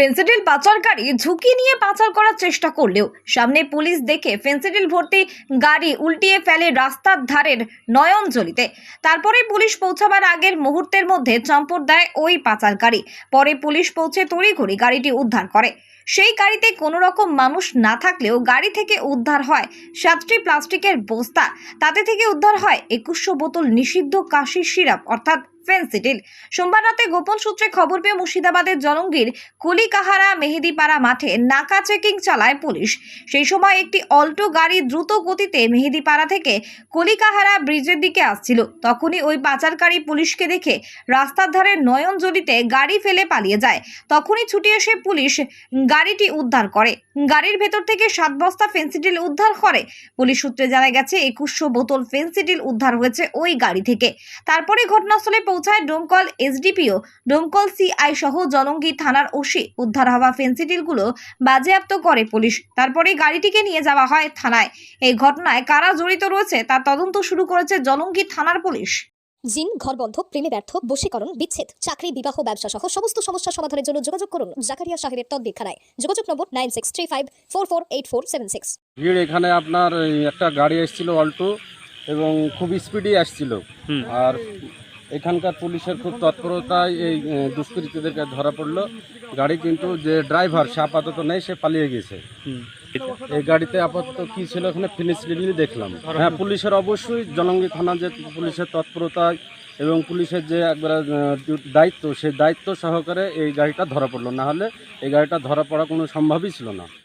Phensedyl পাচারকারী ঝুঁকি নিয়ে পাচার করার চেষ্টা করলেও সামনে পুলিশ দেখে ফেন্সিডিল ভর্তি গাড়ি উল্টিয়ে ফেলে রাস্তার ধারের নয়নজলিতে। তারপরে পুলিশ পৌঁছাবার আগের মুহূর্তের মধ্যে চম্পট দেয় ওই পাচারকারী। পরে পুলিশ পৌঁছে তড়িঘড়ি গাড়িটি উদ্ধার করে। সেই গাড়িতে কোনো রকম মানুষ না থাকলেও গাড়ি থেকে উদ্ধার হয় সাতটি প্লাস্টিকের বস্তা। তাতে থেকে উদ্ধার হয় একুশশো বোতল নিষিদ্ধ কাশি সিরাপ, অর্থাৎ ফেন্সিডিল সোমবার রাতে গোপন সূত্রে খবর পেয়ে মুর্শিদাবাদের জলঙ্গির কলিকাহারা মেহেদিপাড়া মাঠে নাকা চেকিং চালায় পুলিশ। সেই সময় একটি অল্টো গাড়ি দ্রুত গতিতে মেহেদিপাড়া থেকে কলিকাহারা ব্রিজের দিকে আসছিল। তখনই ওই পাচারকারী পুলিশকে দেখে রাস্তার ধারে নয়নজলিতে গাড়ি ফেলে পালিয়ে যায়। তখনই ছুটে এসে পুলিশ গাড়িটি উদ্ধার করে। গাড়ির ভেতর থেকে সাত বস্তা ফেন্সিডিল উদ্ধার করে। পুলিশ সূত্রে জানা গেছে, একুশশো বোতল ফেন্সিডিল উদ্ধার হয়েছে ওই গাড়ি থেকে। তারপরে ঘটনাস্থলে পৌঁছায় ডোমকল এসডিপিও ডোমকল সিআই সহ জলঙ্গি থানার ওসি উদ্ধার হওয়া ফেন্সিডিলগুলো বাজেয়াপ্ত করে পুলিশ। তারপরে গাড়িটিকে নিয়ে যাওয়া হয় থানায়। এই ঘটনায় কারা জড়িত রয়েছে তার তদন্ত শুরু করেছে জলঙ্গি থানার পুলিশ। জিন ঘরবন্ধ প্রেমে ব্যর্থ বশীকরণ বিচ্ছেদ চাকরি বিবাহ ব্যবসা সহ সমস্ত সমস্যা সমাধানের জন্য যোগাযোগ করুন জাকারিয়া সাহেবের তদ্বিক্ষানায় যোগাযোগ নম্বর nine six three five four four eight four seven six. ভিড় এখানে আপনার একটা গাড়ি এসেছিল অল্টো এবং খুব স্পিডে আসছিল। আর এখানকার পুলিশের খুব তৎপরতায় এই দুষ্কৃতীদেরকে ধরা পড়ল। গাড়ি কিন্তু যে ড্রাইভার, সে আপাতত নেই, সে পালিয়ে গেছে। এই গাড়িতে আপাতত কি ছিল ওখানে ফিনিশ রিভিউ দেখলাম। হ্যাঁ পুলিশের অবশ্যই জলঙ্গি থানা যে পুলিশের তৎপরতায় এবং পুলিশের যে একবার দায়িত্ব সেই দায়িত্ব সহকারে এই গাড়িটা ধরা পড়ল। না হলে এই গাড়িটা ধরা পড়া কোনো সম্ভবই ছিল না।